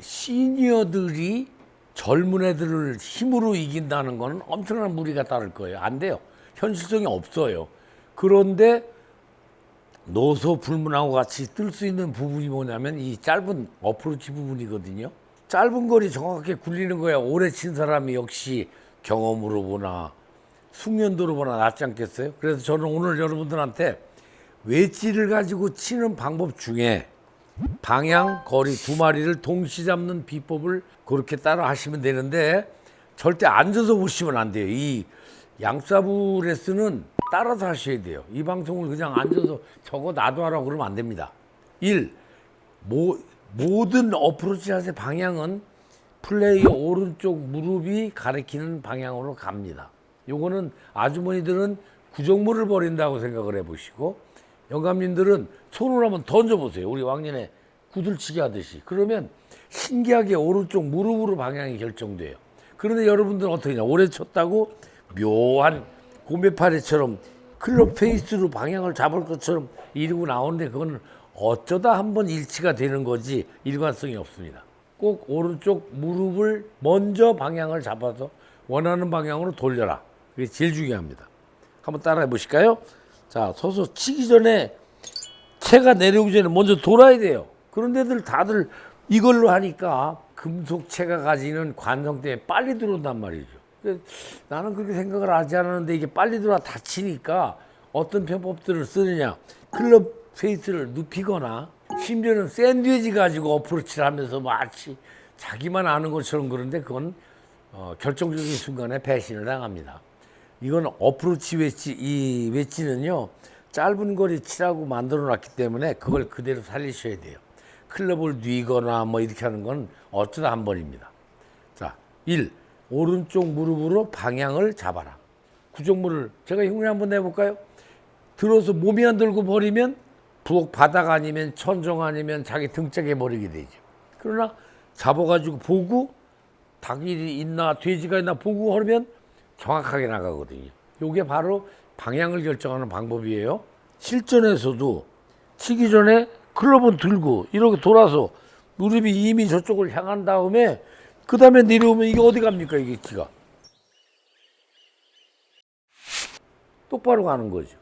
시니어들이 젊은 애들을 힘으로 이긴다는 건 엄청난 무리가 따를 거예요. 안 돼요. 현실성이 없어요. 그런데 노소 불문하고 같이 뜰 수 있는 부분이 뭐냐면 이 짧은 어프로치 부분이거든요. 짧은 거리 정확하게 굴리는 거야. 오래 친 사람이 역시 경험으로 보나 숙련도로 보나 낫지 않겠어요? 그래서 저는 오늘 여러분들한테 웨지를 가지고 치는 방법 중에 방향, 거리 두 마리를 동시 잡는 비법을 그렇게 따라 하시면 되는데 절대 앉아서 보시면 안 돼요. 이 양사부 레슨은 따라서 하셔야 돼요. 이 방송을 그냥 앉아서 저거 나도 하라고 그러면 안 됩니다. 1. 모, 모든 어프로치 자세 방향은 플레이어 오른쪽 무릎이 가리키는 방향으로 갑니다. 요거는 아주머니들은 구정물을 버린다고 생각을 해보시고 영감님들은 손으로 한번 던져보세요. 우리 왕년에 구들치기 하듯이. 그러면 신기하게 오른쪽 무릎으로 방향이 결정돼요. 그런데 여러분들은 어떻게 냐 오래 쳤다고 묘한 고메파레처럼 클럽 페이스로 방향을 잡을 것처럼 이러고 나오는데 그거는 어쩌다 한번 일치가 되는 거지 일관성이 없습니다. 꼭 오른쪽 무릎을 먼저 방향을 잡아서 원하는 방향으로 돌려라. 그게 제일 중요합니다. 한번 따라해 보실까요? 자, 서서 치기 전에 채가 내려오기 전에 먼저 돌아야 돼요. 그런 데들 다들 이걸로 하니까 금속체가 가지는 관성 때문에 빨리 들어온단 말이죠. 나는 그렇게 생각을 하지 않았는데 이게 빨리 들어와 다치니까 어떤 편법들을 쓰느냐. 클럽 페이스를 눕히거나 심지어는 샌드위치 가지고 어프로치를 하면서 마치 자기만 아는 것처럼 그런데 그건 어, 결정적인 순간에 배신을 당합니다. 이건 어프로치 웨지 이 웨지는요 짧은 거리 치라고 만들어 놨기 때문에 그걸 그대로 살리셔야 돼요. 클럽을 뉘거나 뭐 이렇게 하는 건 어쩌다 한 번입니다. 자, 1. 오른쪽 무릎으로 방향을 잡아라. 구정물을 제가 흉내 한번 내볼까요? 들어서 몸이 안 들고 버리면 부엌 바닥 아니면 천정 아니면 자기 등짝에 버리게 되죠. 그러나 잡아가지고 보고 닭이 있나 돼지가 있나 보고 하면 정확하게 나가거든요. 이게 바로 방향을 결정하는 방법이에요. 실전에서도 치기 전에 클럽은 들고 이렇게 돌아서 무릎이 이미 저쪽을 향한 다음에 그 다음에 내려오면 이게 어디 갑니까 이게 기가 똑바로 가는 거죠.